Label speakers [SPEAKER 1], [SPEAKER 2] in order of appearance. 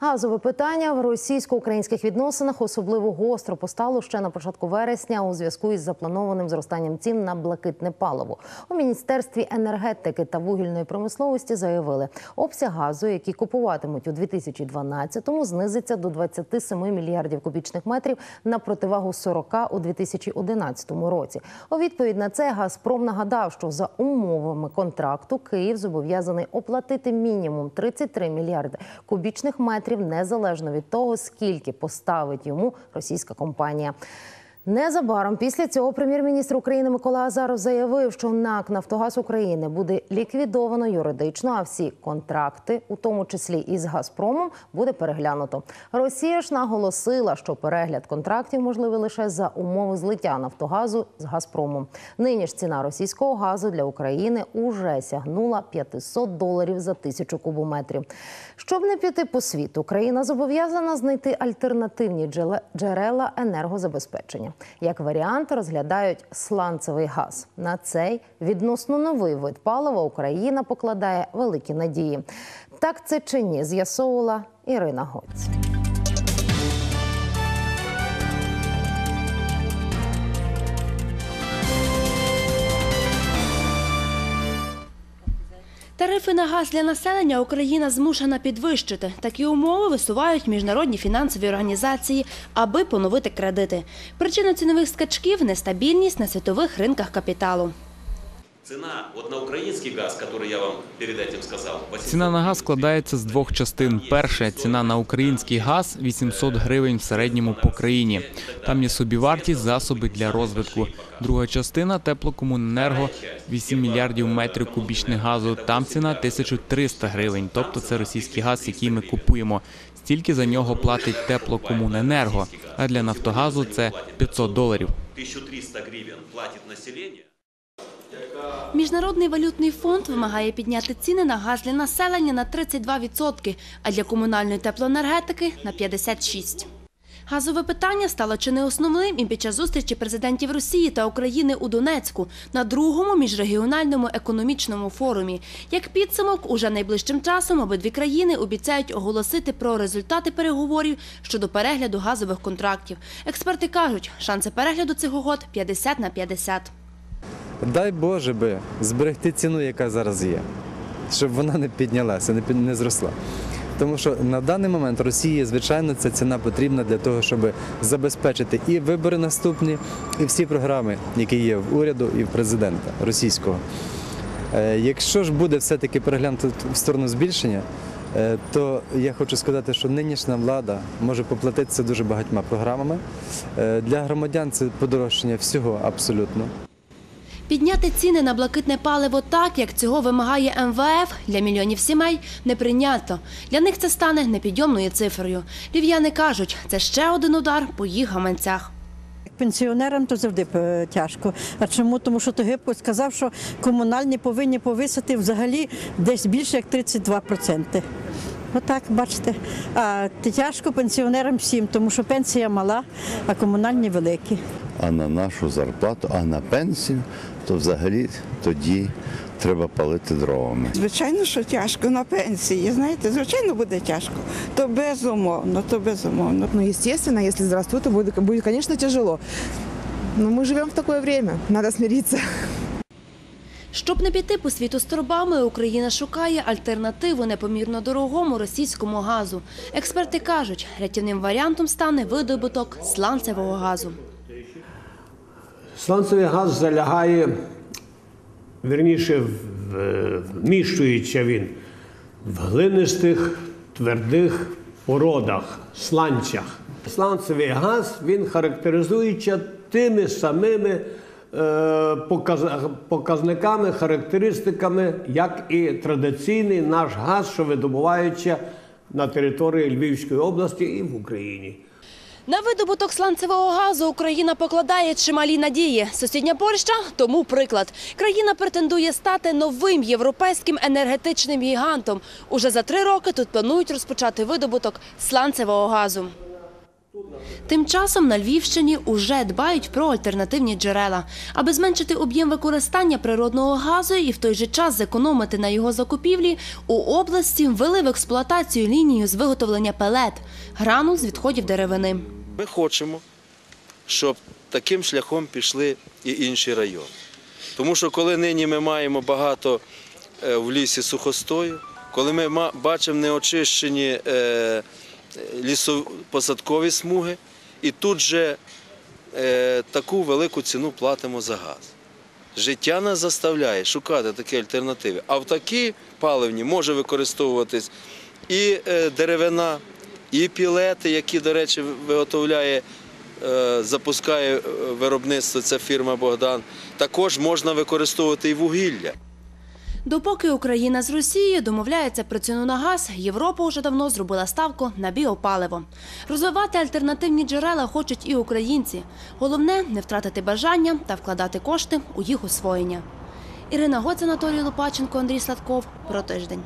[SPEAKER 1] Газове питання в російсько-українських відносинах особливо гостро постало ще на початку вересня у зв'язку із запланованим зростанням цін на блакитне паливо. У міністерстві енергетики та вугільної промисловості заявили, обсяг газу, який купуватимуть у 2012-му, знизиться до 27 мільярдів кубічних метрів на противагу 40 у 2011 році. У відповідь на це Газпром нагадав, що за умовами контракту Київ зобов'язаний оплатити мінімум 33 мільярди кубічних метрів незалежно від того, скільки поставить йому російська компанія. Незабаром після цього прем'єр-міністр України Микола Азаров заявив, що НАК Нафтогаз України буде ліквідовано юридично, а всі контракти, у тому числі із Газпромом, буде переглянуто. Росія ж наголосила, що перегляд контрактів можливий лише за умови злиття Нафтогазу з Газпромом. Нині ж ціна російського газу для України уже сягнула 500 доларів за тисячу кубометрів. Щоб не піти по світу, країна зобов'язана знайти альтернативні джерела енергозабезпечення. Як варіант розглядають сланцевий газ. На цей відносно новий вид палива Україна покладає великі надії. Так це чи ні, з'ясовувала Ірина Гоць.
[SPEAKER 2] Тарифи на газ для населення Україна змушена підвищити. Такі умови висувають міжнародні фінансові організації, аби поновити кредити. Причина цінових скачків нестабільність на світових ринках капіталу.
[SPEAKER 3] Ціна на газ складається з двох частин. Перша ціна на український газ 800 гривень в середньому по країні. Там є собівартість, засоби для розвитку. Друга частина теплокомуненерго 8 мільярдів метрів кубічних газу. Там ціна 1300 гривень. Тобто це російський газ, який ми купуємо. Стільки за нього платить теплокомуненерго. А для Нафтогазу це 500 доларів.
[SPEAKER 4] 1300 гривен платит население.
[SPEAKER 2] Міжнародний валютний фонд вимагає підняти ціни на газ для населення на 32%, а для комунальної теплоенергетики – на 56%. Газове питання стало чи не основним і під час зустрічі президентів Росії та України у Донецьку на другому міжрегіональному економічному форумі. Як підсумок, уже найближчим часом обидві країни обіцяють оголосити про результати переговорів щодо перегляду газових контрактів. Експерти кажуть, шанси перегляду цих угод 50 на 50.
[SPEAKER 5] Дай Боже би зберегти ціну, яка зараз є, щоб вона не піднялася, не, під- не зросла. Тому що на даний момент Росії, звичайно, ця ціна потрібна для того, щоб забезпечити і вибори наступні, і всі програми, які є в уряду і в президента російського. Е, Якщо ж буде все-таки переглянути в сторону збільшення, е, то я хочу сказати, що нинішня влада може поплатитися дуже багатьма програмами. Е, Для громадян це подорожчання всього абсолютно.
[SPEAKER 2] Підняти ціни на блакитне паливо так, як цього вимагає МВФ, для мільйонів сімей неприйнятно. Для них це стане непідйомною цифрою. Львів'яни кажуть, це ще один удар по їх гаманцях.
[SPEAKER 6] Пенсіонерам то завжди е, тяжко. А чому? Тому що Тогипко сказав, що комунальні повинні повисити взагалі десь більше як 32%. Отак, бачите. А тяжко пенсіонерам всім, тому що пенсія мала, а комунальні великі.
[SPEAKER 7] А на нашу зарплату, а на пенсію, то взагалі тоді треба палити дровами.
[SPEAKER 8] Звичайно, що тяжко на пенсії. Знаєте, звичайно, буде тяжко. То безумовно, то безумовно.
[SPEAKER 9] Ну, естественно, если здравствует, то будет, будет, конечно, тяжело. Но мы живем в такое время, надо смириться.
[SPEAKER 2] Щоб не піти по світу стробами, Україна шукає альтернативу непомірно дорогому російському газу. Експерти кажуть, рятівним варіантом стане видобуток сланцевого газу.
[SPEAKER 10] Сланцевий газ залягає, верніше, в- вміщується він в глинистих твердих породах, сланцях. Сланцевий газ він характеризується тими самими е, показ- показниками, характеристиками, як і традиційний наш газ, що видобувається на території Львівської області і в Україні.
[SPEAKER 2] На видобуток сланцевого газу Україна покладає чималі надії. Сусідня Польща тому приклад. Країна претендує стати новим європейським енергетичним гігантом. Уже за три роки тут планують розпочати видобуток сланцевого газу. Тим часом на Львівщині уже дбають про альтернативні джерела. Аби зменшити об'єм використання природного газу і в той же час зекономити на його закупівлі, у області ввели в експлуатацію лінію з виготовлення пелет – гранул з відходів деревини.
[SPEAKER 11] Ми хочемо, щоб таким шляхом пішли і інші райони. Тому що коли нині ми маємо багато е, в лісі сухостою, коли ми бачимо неочищені е, лісопосадкові смуги, і тут же е, таку велику ціну платимо за газ. Життя нас заставляє шукати такі альтернативи. А в такі паливні може використовуватись і е, деревина, і пілети, які, до речі, виготовляє, е, запускає виробництво ця фірма Богдан. Також можна використовувати і вугілля.
[SPEAKER 2] Допоки Україна з Росією домовляється про ціну на газ, Європа вже давно зробила ставку на біопаливо. Розвивати альтернативні джерела хочуть і українці. Головне не втратити бажання та вкладати кошти у їх освоєння. Ірина Гоць, Анатолій Лопаченко, Андрій Сладков. Про тиждень.